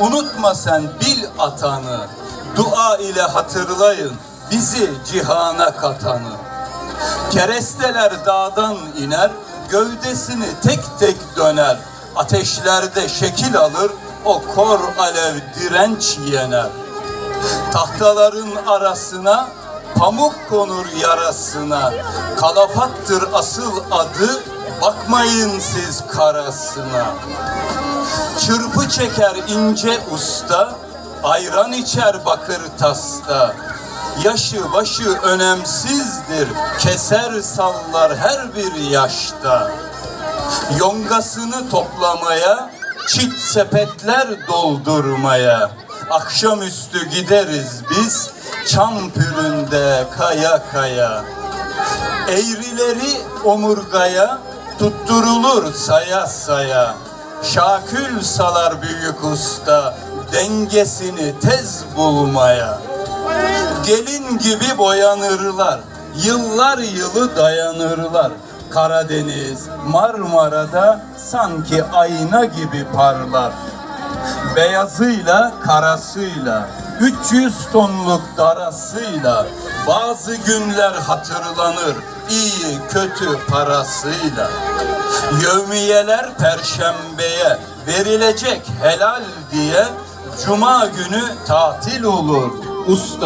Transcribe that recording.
Unutma sen bil atanı, dua ile hatırlayın bizi cihana katanı. Keresteler dağdan iner, gövdesini tek tek döner. Ateşlerde şekil alır, o kor alev direnç yener. Tahtaların arasına pamuk konur yarasına. Kalafattır asıl adı, bakmayın siz karasına. Çırpı çeker ince usta, ayran içer bakır tasta. Yaşı başı önemsizdir, keser sallar her bir yaşta. Yongasını toplamaya, çit sepetler doldurmaya. Akşamüstü gideriz biz, çam püründe kaya kaya. Eğrileri omurgaya tutturulur saya saya. Şakül salar büyük usta dengesini tez bulmaya. Gelin gibi boyanırlar, yıllar yılı dayanırlar. Karadeniz, Marmara'da sanki ayna gibi parlar. Beyazıyla, karasıyla, 300 tonluk darasıyla, bazı günler hatırlanır, iyi kötü parasıyla. Yevmiyeler perşembeye verilecek helal diye, cuma günü tatil olur usta.